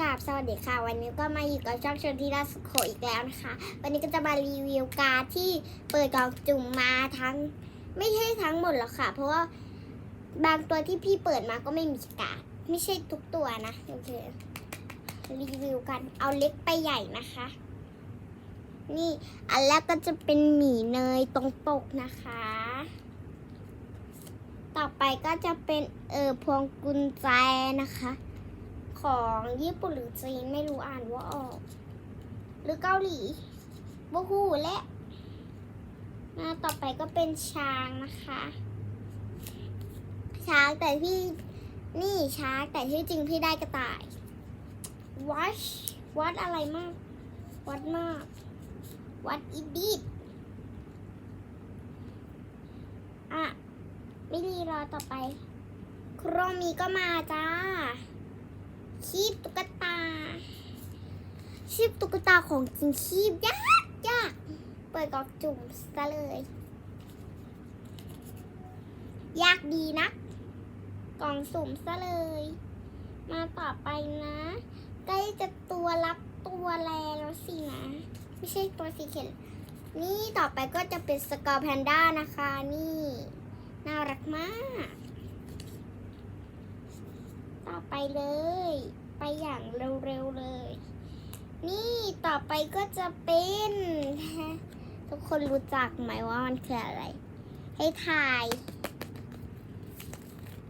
กราบสวัสดีค่ะ วันนี้ก็มาอยู่กับช่องชนทีราสุโขอีกแล้วนะคะ วันนี้ก็จะมารีวิวการดที่เปิดกล่องจุ่มมาทั้ง ไม่ใช่ทั้งหมดหรอกค่ะ เพราะว่าบางตัวที่พี่เปิดมาก็ไม่มีการดไม่ใช่ทุกตัวนะโอเครีวิวกันเอาเล็กไปใหญ่นะคะ นี่อันแรกก็จะเป็นหมี่เนยตรงปกนะคะ ต่อไปก็จะเป็นเออพวงกุญแจนะคะ ของญี่ปุ่นหรือจีนไม่รู้อ่านว่าออก หรือเกาหลีบูฮูและอ่าต่อไปก็เป็นช้างนะคะ ช้างแต่พี่นี่ช้างแต่ที่จริงพี่ได้กระต่ายวัดวัดอะไรมาก วัดมาก วัดอีดิดอะไม่รีรอต่อไป โครมีก็มาจ้า คีบตุ๊กตาคีบตุ๊กตาของจริงคีบยากยากเปิดกล่องจุ่มซะเลย ยากดีนะ กล่องสุ่มซะเลย มาต่อไปนะ ใกล้จะตัวรับตัวแลแล้วสินะ ไม่ใช่ตัวสีเขียวนี่ต่อไปก็จะเป็นสกอร์แพนด้านะคะ นี่ น่ารักมาก ต่อไปเลย ไปอย่างเร็วๆเลย นี่ต่อไปก็จะเป็น ทุกคนรู้จักไหมว่ามันคืออะไร ให้ทาย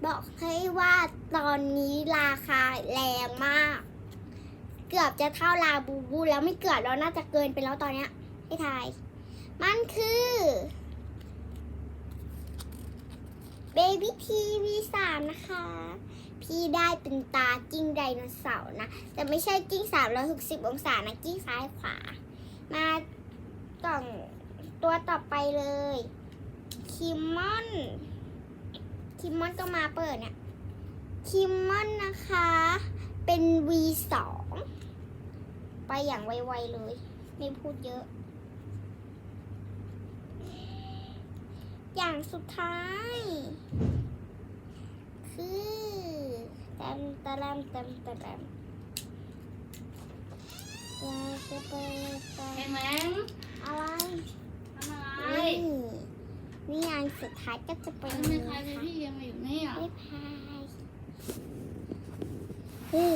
บอกให้ว่าตอนนี้ราคาแรงมาก เกือบจะเท่าลาบูบูแล้วไม่เกือบแล้วน่าจะเกินไปแล้วตอนเนี้ย ให้ทาย มันคือเบบี้ทีวีสามนะคะ พี่ได้เป็นตากิ้งไดโนเสาร์นะ แต่ไม่ใช่กิ้งสามร้อยหกสิบองศานะกิ้งซ้ายขวา มากล่องตัวต่อไปเลยคิมมอนคิมมอนก็มาเปิดเนี่ยคิมมอนนะคะ เป็น V2 ไปอย่างไวๆเลย ไม่พูดเยอะ อย่างสุดท้าย คือตามตะลามตามตะลามอยากจะไปตามเห็นไหมอะไรทำอะไร นี่นี่อันสุดท้ายก็จะเป็นมันมีใครเป็นพี่ยังมาอยู่นี่อะไม่พายคือ